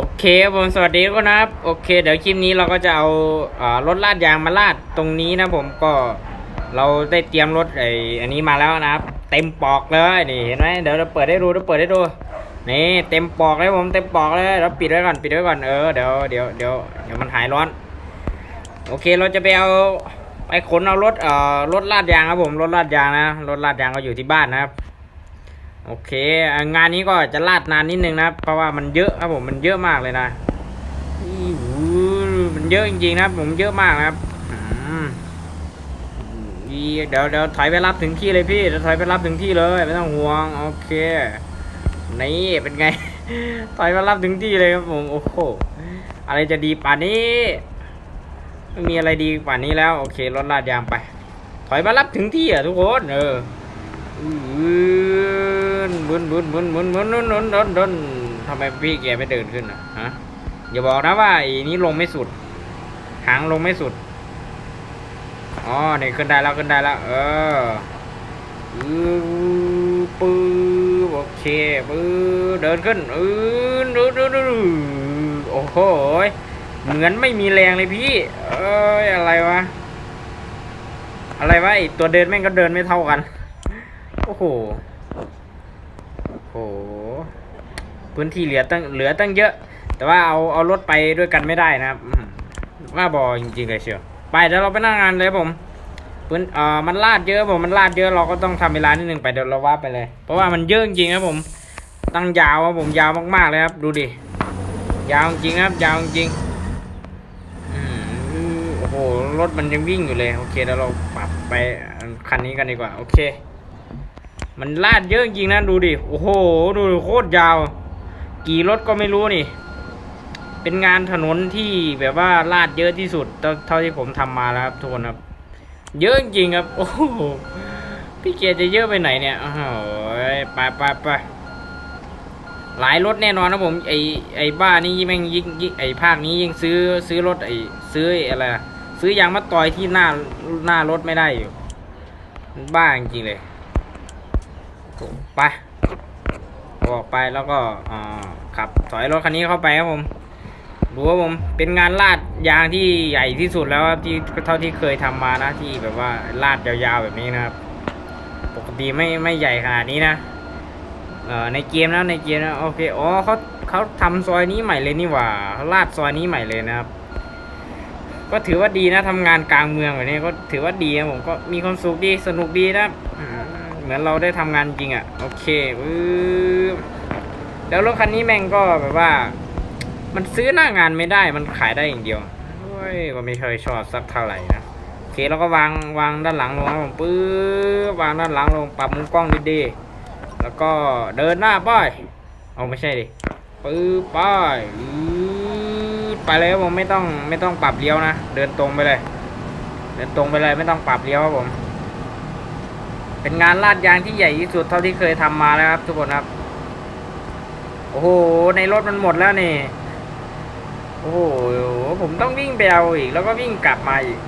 โอเคครับผมสวัสดีทุกคนนะครับ โอเค เดี๋ยวคลิปนี้เราก็จะเอาอรถลาดยางมาลาดตรงนี้นะผมก็เราได้เตรียมรถไอ้อันนี้มาแล้วนะครับ เต็มปอกเลยนี่เห็นไหมเดี๋ยวเราเปิดให้ดูเดี๋ยวเปิดให้ดูนี่เต็มปอกเลยผมเต็มปอกเลยเราปิดไว้ก่อนปิดไว้ก่อนเออเดี๋ยวเดี๋ยวเดี๋ยวเดี๋ยวมันหายร้อน โอเคเราจะไปเอาไปขนเอารถเอ่อรถลาดยางครับผมรถลาดยางนะรถลาดยางก็อยู่ที่บ้านนะครับ โอเค งานนี้ก็จะลาดนานนิดนึงนะเพราะว่ามันเยอะครับผมมันเยอะมากเลยนะมันเยอะจริงๆนะครับผมเยอะมากนะครับเดี๋ยวเดี๋ยวถอยไปรับถึงที่เลยพี่เดี๋ยวถอยไปรับถึงที่เลยไม่ต้องห่วงโอเคนี่เป็นไง ถอยไปรับถึงที่เลยครับผมโอ้โหอะไรจะดีป่านนี้ไม่มีอะไรดีป่านนี้แล้วโอเครถลาดยางไป ถอยมารับถึงที่อะทุกคนเออ นบุนบุนบุนบุนบุนบุนบุนบุนบุนทำไมพี่แกไม่เดินขึ้นอะฮะอย่าบอกนะว่าอ้นี้ลงไม่สุด หางลงไม่สุดอ๋อนี่ขึ้นได้แล้วขึ้นได้แล้ว เอออือปื้อโอเคปื้อเดินขึ้นอือดูดูดูดูโอ้โหเหมือนไม่มีแรงเลยพี่ เอ้ยอะไรวะอะไรวะไอตัวเดินแม่งก็เดินไม่เท่ากัน โอ้โห โอ้โห พื้นที่เหลือตั้งเหลือตั้งเยอะ แต่ว่าเอาเอารถไปด้วยกันไม่ได้นะครับว่าบอจริงๆเลยเชียวไปเดี๋ยวเราไปนั่งงานเลยผมพื้นเอ่อมันลาดเยอะผมมันลาดเยอะเราก็ต้องทำเวลานิดนึงไปเดี๋ยวเราว่าไปเลย เพราะว่ามันเยอะจริงๆครับผม ตั้งยาวครับผมยาวมากๆเลยครับ ดูดิยาวจริงครับ ยาวจริงอืมโอ้โหรถมันยังวิ่งอยู่เลยโอเคเดี๋ยวเราปรับไปคันนี้กันดีกว่า โอเค มันลาดเยอะจริงนะดูดิ โอ้โห ดูโคตรยาว กี่รถก็ไม่รู้นี่ เป็นงานถนนที่แบบว่าลาดเยอะที่สุด เท่าที่ผมทำมาแล้วครับทุกคนครับ เยอะจริงครับ โอ้โห พี่เกียร์จะเยอะไปไหนเนี่ย โอ้โห ไปไปไปหลายรถแน่นอนนะผมไอไอบ้านี่แม่งยิ่งยิ่งไอภาคนี้ยิ่งซื้อซื้อรถไอซื้ออะไรซื้อยางมาต่อยที่หน้าหน้ารถไม่ได้อยู่ บ้าจริงเลย ไปออกไปแล้วก็ขับถอยรถคันนี้เข้าไปครับผมดูว่าผมเป็นงานลาดยางที่ใหญ่ที่สุดแล้วครับที่เท่าที่เคยทำมานะที่แบบว่าลาดยาวๆแบบนี้นะครับ ปกติไม่ไม่ใหญ่ขนาดนี้นะเอ่อในเกมนะในเกมนะโอเคอ๋อเขาเขาทำซอยนี้ใหม่เลยนี่หว่าเขาลาดซอยนี้ใหม่เลยนะครับ ก็ถือว่าดีนะทำงานกลางเมืองแบบนี้ก็ถือว่าดีนะผมก็มีความสุขดีสนุกดีนะครับ มเหมือนเราได้ทำงานจริงอะ่ะ โอเคปึ๊บแล้วรถคันนี้แม่งก็แบบว่า มันซื้อหน้างานไม่ได้มันขายได้อย่างเดียวโอ้ยก็ไม่เคยชอบสักเท่าไหร่นะโอเคแล้วก็วางวางด้านหลังลงนะผมปึ๊บวางด้านหลังลงปรับมุมกล้องดีๆแล้วก็เดินหน้าป้ายเอาไม่ใช่ดิปึ๊บป้ายไปเลยผมไม่ต้องไม่ต้องปรับเลี้ยวนะเดินตรงไปเลย เดินตรงไปเลยไม่ต้องปรับเลี้ยวครับผม เป็นงานลาดยางที่ใหญ่ที่สุดเท่าที่เคยทำมาแล้วครับทุกคนครับ โอ้โห ในรถมันหมดแล้วนี่ โอ้โห ผมต้องวิ่งไปเอาอีก แล้วก็วิ่งกลับมาอีก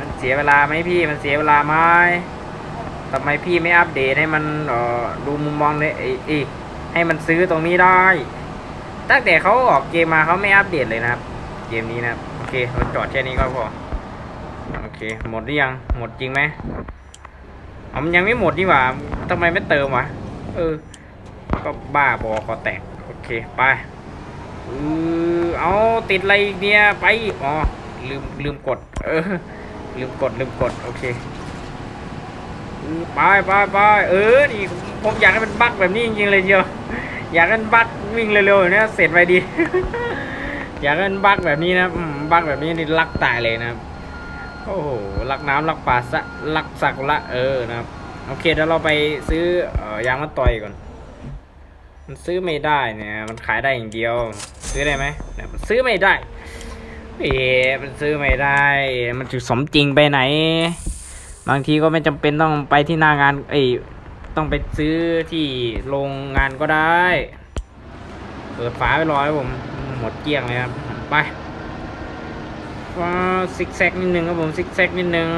มันเสียเวลาไหมพี่ มันเสียเวลาไหมทำไมพี่ไม่อัปเดตให้มันดูมุมมองในไอ้ไอ้ให้มันซื้อตรงนี้ได้ ตั้งแต่เขาออกเกมมาเขาไม่อัปเดตเลยนะครับ เกมนี้นะครับ โอเคเราจอดแค่นี้ก็พอ โอเค หมดหรือยัง หมดจริงไหม อ๋อมันยังไม่หมดนี่หว่าทำไมไม่เติมวะเออ ก็บ้าบอคอแตก โอเค ไปเออเอาติดอะไรเนี่ย ไป อ๋อ ลืม ลืมกด เออ ลืมกด ลืมกด โอเคไปไปไปเออ นี่ ผมอยากให้มันบักแบบนี้จริงๆเลยเชียว อยากให้มันบักวิ่งเร็วๆเนี่ยเสร็จไปดี อยากให้มันบักแบบนี้นะบักแบบนี้นี่รักตายเลยนะครับ โอ้โหรักน้ำรักป่าสะรักสักละเออนะครับโอเคเดี๋ยวเราไปซื้ออยางมาต่อยก่อน มันซื้อไม่ได้เนี่ย มันขายได้อย่างเดียว ซื้อได้ไหมเนี่ยมันซื้อไม่ได้เอ๊ะมันซื้อไม่ได้ มันจะสมจริงไปไหน บางทีก็ไม่จำเป็นต้องไปที่หน้างาน เอ้ยต้องไปซื้อที่โรงงานก็ได้ เปิดฝาไปรอให้ผม หมดเกลี้ยงเลยครับ ไป ว้าวซิกแซกนิดนึงครับผมซิกแซกนิดนึง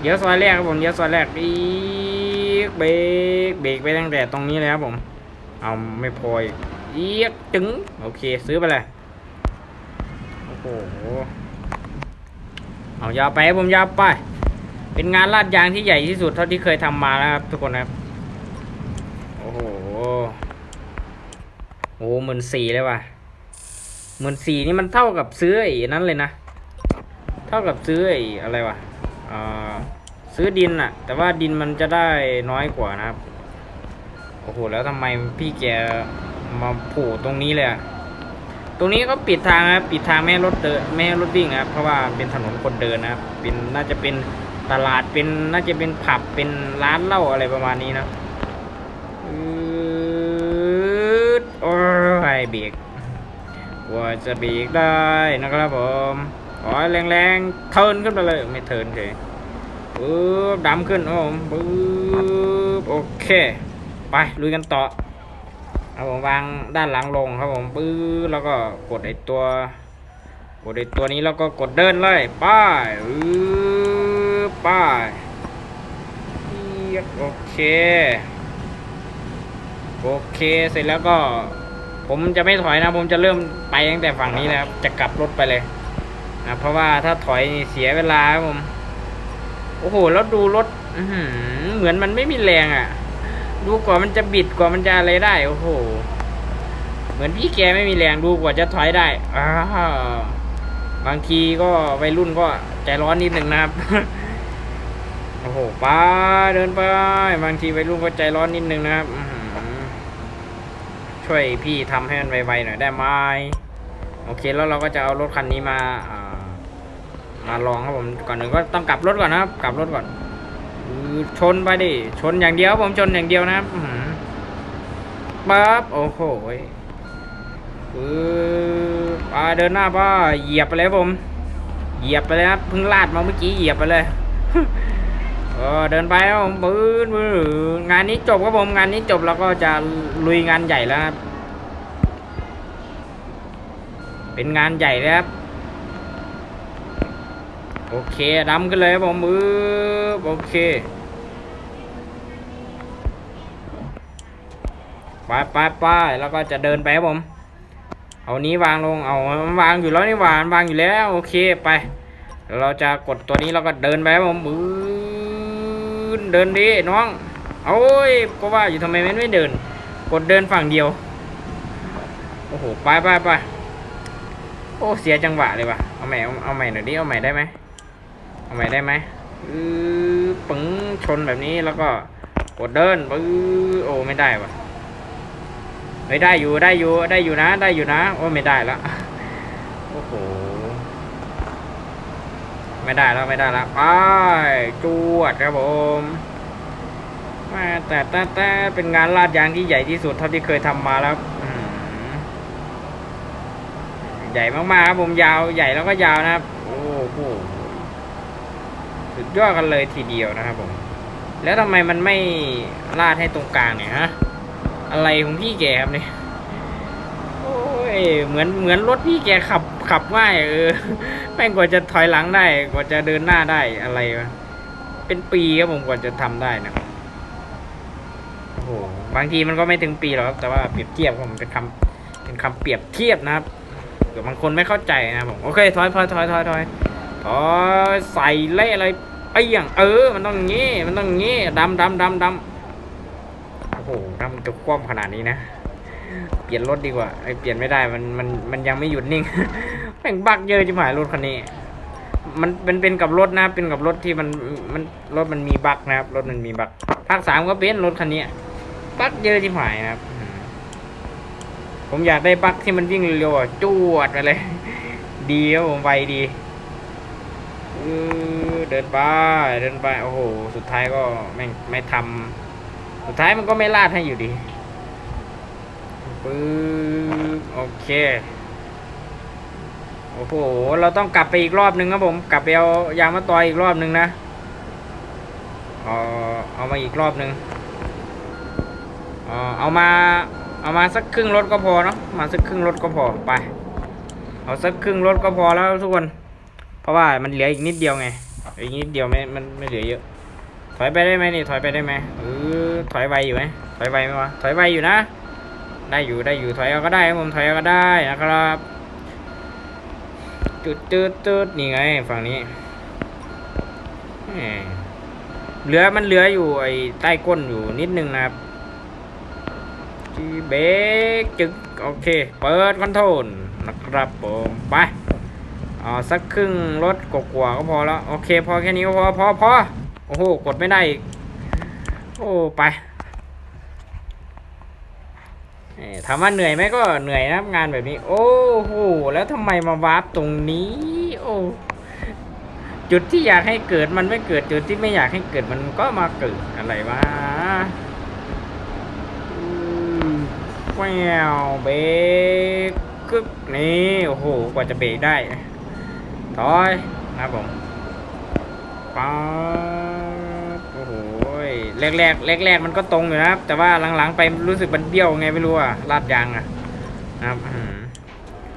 เดี๋ยวซอยแรกครับผมเดี๋ยวซอยแรกอีกเบรกเบรกไปตั้งแต่ตรงนี้เลยครับผม เอาไม่พออีกเอียกจึงโอเคซื้อไปเลยโอ้โหเอายาวไปผมยาวไป เป็นงานลาดยางที่ใหญ่ที่สุดเท่าที่เคยทำมาแล้วครับทุกคนครับโอ้โหโอ้หมื่นสี่เลยว่ะ หมื่นสี่นี่มันเท่ากับซื้อไอ้นั้นเลยนะ เท่ากับซื้อไอ้อะไรวะซื้อดินอะแต่ว่าดินมันจะได้น้อยกว่านะครับ โอ้โห แล้วทำไมพี่แกมาผล่ตรงนี้เลยอะตรงนี้ก็ปิดทางนะครับปิดทางไม่รถเดินไม่รถวิ่งนะครับ เพราะว่าเป็นถนนคนเดินนะครับ เป็นน่าจะเป็นตลาดเป็นน่าจะเป็นผับเป็นร้านเหล้าอะไรประมาณนี้นะอืดโอ้ยเบรก กว่าจะบรกได้นะครับผมขอแรงๆเทิร์นขึ้นไปเลยไม่เทิร์นเฉยปึ๊บดำขึ้นครับผมปึ๊บโอเค ไปลุยกันต่อเอาผมวางด้านหลังลงครับผมปื้อแล้วก็กดไอตัวกดไอตัวนี้แล้วก็กดเดินเลยไป้ายอือป้ายโอเคโอเคเสร็จแล้วก็ ผมจะไม่ถอยนะ ผมจะเริ่มไปตั้งแต่ฝั่งนี้เลยครับ จะกลับรถไปเลยนะเพราะว่าถ้าถอยเสียเวลาครับผม โอ้โห แล้วดูรถเหมือนมันไม่มีแรงอะ ดูกว่ามันจะบิดกว่ามันจะอะไรได้ โอ้โห เหมือนพี่แกไม่มีแรงดูกว่าจะถอยได้อ้าบางทีก็วัยรุ่นก็ใจร้อนนิดหนึ่งนะครับ โอ้โหไป้าเดินไปบางทีวัยรุ่นก็ใจร้อนนิดหนึ่งนะครับ ช่วยพี่ทำให้มันไวๆหน่อยได้ไหมโอเคแล้วเราก็จะเอารถคันนี้มาามาลองครับผมก่อนหนึ่งก็ต้องกลับรถก่อนนะครับ กลับรถก่อนชนไปดิชนอย่างเดียวผมชนอย่างเดียวนะครับปั๊บโอ้โหปื๊บเดินหน้าป้าเหยียบไปเลยผม เหยียบไปเลยครับเพิ่งลาดมาเมื่อกี้เหยียบไปเลย เออเดินไปครับผมปื๊ดปื๊ดงานนี้จบครับผมงานนี้จบแล้วก็จะลุยงานใหญ่แล้วครับ เป็นงานใหญ่เลยครับโอเคดำกันเลยครับผมมือโอเคไปไปไปแล้วก็จะเดินไปครับผม เอานี้วางลงเอาวางอยู่แล้วนี่หวานวางอยู่แล้ว โอเคไปเดี๋ยวเราจะกดตัวนี้แล้วก็เดินไปครับผมมือ เดินดิน้องโอ้ยก็ว่าอยู่ทำไมมันไม่เดิน กดเดินฝั่งเดียว โอ้โหไปไปไปโอ้เสียจังหวะเลยว่ะเอาใหม่เอาใหม่หน่อยดิเอาใหม่ได้ไหมเอาใหม่ได้ไหมอือปึ้งชนแบบนี้แล้วก็กดเดินปื้อโอ้ไม่ได้วะเฮ้ยได้อยู่ได้อยู่ได้อยู่นะ ได้อยู่นะโอ้ไม่ได้ล้วโอ้โห ไม่ได้แล้วไม่ได้แล้วไปจวดครับผมแม่แต่แต่แต่เป็นงานลาดยางที่ใหญ่ที่สุดเท่าที่เคยทำมาแล้วใหญ่มากๆครับผมยาวใหญ่แล้วก็ยาวนะครับโอ้โหสุดยอดกันเลยทีเดียวนะครับผม แล้วทำไมมันไม่ลาดให้ตรงกลางเนี่ยฮะอะไรของพี่แกครับเนี่ยโอ้ยเหมือนเหมือนรถพี่แกขับ ขับง่ายเออแม่งกว่าจะถอยหลังได้กว่าจะเดินหน้าได้อะไรวะเป็นปีครับผมกว่าจะทำได้นะครับโอ้โหบางทีมันก็ไม่ถึงปีหรอกครับแต่ว่าเปรียบเทียบผมเป็นคำเป็นคำเปรียบเทียบนะครับเดี๋ยวบางคนไม่เข้าใจนะผมโอเคถอยถอยถอยถอยถอยอ๋อใส่เละอะไรไอ้อย่างเออ มันต้องอย่างงี้มันต้องอย่างงี้ดำดำดำดำโอ้โหถ้ามันจะคว่ำขนาดนี้นะ เปลี่ยนรถดีกว่าไอเปลี่ยนไม่ได้มันมันมันยังไม่หยุดนิ่งแม่งบักเยอะจิ๋มหายรถคันนี้ มันเป็นเป็นกับรถนะเป็นกับรถที่มันมันรถมันมีบักนะครับรถมันมีบักภาคสามก็เป็นรถคันนี้บักเยอะจิ๋มหายนะครับ ผมอยากได้บักที่มันวิ่งเร็วๆจวดไปเลย ดีครับผมไวดีเดินไปเดินไปโอ้โหสุดท้ายก็ไม่ไม่ทำสุดท้ายมันก็ไม่ลาดให้อยู่ดี ปึ๊บโอเค โอ้โห เราต้องกลับไปอีกรอบนึงครับผม กลับไปเอายางมาต่อยอีกรอบนึงนะ เอาเอามาอีกรอบนึงเอามา เอามาสักครึ่งรถก็พอเนาะ มาสักครึ่งรถก็พอไป เอาสักครึ่งรถก็พอแล้วทุกคน เพราะว่ามันเหลืออีกนิดเดียวไง อีกนิดเดียวไม่ มันไม่เหลือเยอะ ถอยไปได้ไหมนี่ ถอยไปได้ไหมเออถอยไวอยู่ไหมถอยไวไหมวะ ถอยไวอยู่นะ ได้อยู่ได้อยู่ถอยเอาก็ได้ครับผมถอยเอาก็ได้นะครับ จุดจุดจุดนี่ไงฝั่งนี้เหลือมันเหลืออยู่ไอ้ใต้ก้นอยู่นิดนึงนะครับจีเบกจึกโอเค เปิดคอนโทรลนะครับผมไปเอาสักครึ่งรถกว่าก็พอแล้ว โอเค พอแค่นี้ก็พอพอพอโอ้โห กดไม่ได้อีก โอ้ ไปเอ่อ ถามว่าเหนื่อยไหมก็เหนื่อยนะงานแบบนี้ โอ้โหแล้วทำไมมาวาร์ปตรงนี้ โอ้จุดที่อยากให้เกิดมันไม่เกิดจุดที่ไม่อยากให้เกิดมันก็มาเกิดอะไรวะแววเบรกกึกนี่โอ้โหกว่าจะเบรกได้ถอยนะผมป๊า แรกแรกแรกแรกๆมันก็ตรงอยู่นะครับ แต่ว่าหลังๆไปรู้สึกมันเบี้ยวไงไม่รู้อะลาดยางอะนะครับ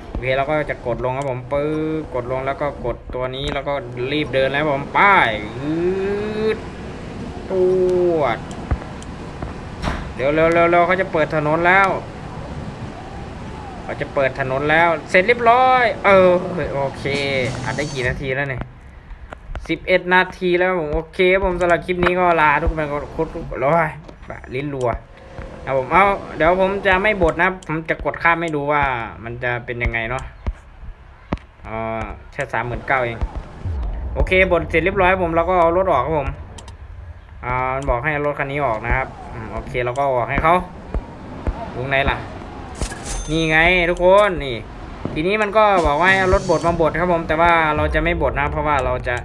โอเคเราก็จะกดลงครับผมปื้อกดลงแล้วก็กดตัวนี้แล้วก็รีบเดินแล้วผมป้ายอืดตวดเดี๋ยวเร็วเร็วเร็วเขาจะเปิดถนนแล้วเขาจะเปิดถนนแล้ว เสร็จเรียบร้อย เออโอเคอัดได้กี่นาทีแล้วเนี่ย สิบเอ็ดนาทีแล้วผมโอเคผมสำหรับคลิปนี้ก็ลาทุกคนก็คุดร้อยลิ้นรัวครับผมเอาเดี๋ยวผมจะไม่บดนะผมจะกดข้ามให้ดูว่ามันจะเป็นยังไงเนาะอ๋อแค่สามหมื่นเก้าเอง โอเคบดเสร็จเรียบร้อยผมแล้วก็เอารถออกครับผมอ่ามันบอกให้รถคันนี้ออกนะครับโอเคเราก็ออกให้เขาตรงไหนล่ะ นี่ไงทุกคนนี่ ทีนี้มันก็บอกว่าให้เอารถบดมาบดครับผมแต่ว่าเราจะไม่บดนะ เพราะว่าเราจะ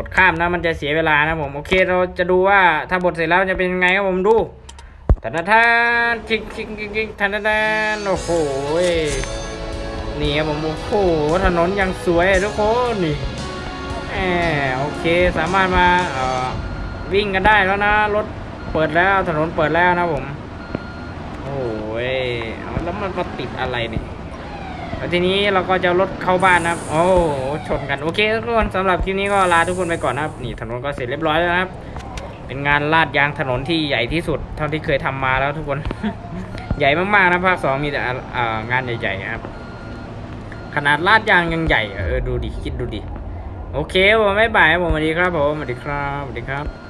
กดข้ามนะมันจะเสียเวลานะผมโอเคเราจะดูว่าถ้าบดเสร็จแล้วจะเป็นยังไงครับผมดูทันทันจิกจิกจิกจิกทันทันนโอ้โหยนี่ครับผมโอ้โหถนนยังสวยทุกคนนี่แหมโอเคสามารถมาเอ่อวิ่งกันได้แล้วนะรถเปิดแล้วถนนเปิดแล้วนะผมโอ้ยแล้วมันมาติดอะไรเนี่ย แล้วทีนี้เราก็จะรถเข้าบ้านนะครับ โอ้ชนกันโอเคทุกคนสำหรับคลิปนี้ก็ลาทุกคนไปก่อนนะครับ นี่ถนนก็เสร็จเรียบร้อยแล้วนะครับ เป็นงานลาดยางถนนที่ใหญ่ที่สุด เท่าที่เคยทำมาแล้วทุกคน ใหญ่มากๆนะภาคสองมีแต่งานใหญ่ๆครับ ขนาดลาดยางยังใหญ่เออดูดิคิดดูดิโอเคผมไม่บ่ายครับผมสวัสดีครับผมสวัสดีครับสวัสดีครับ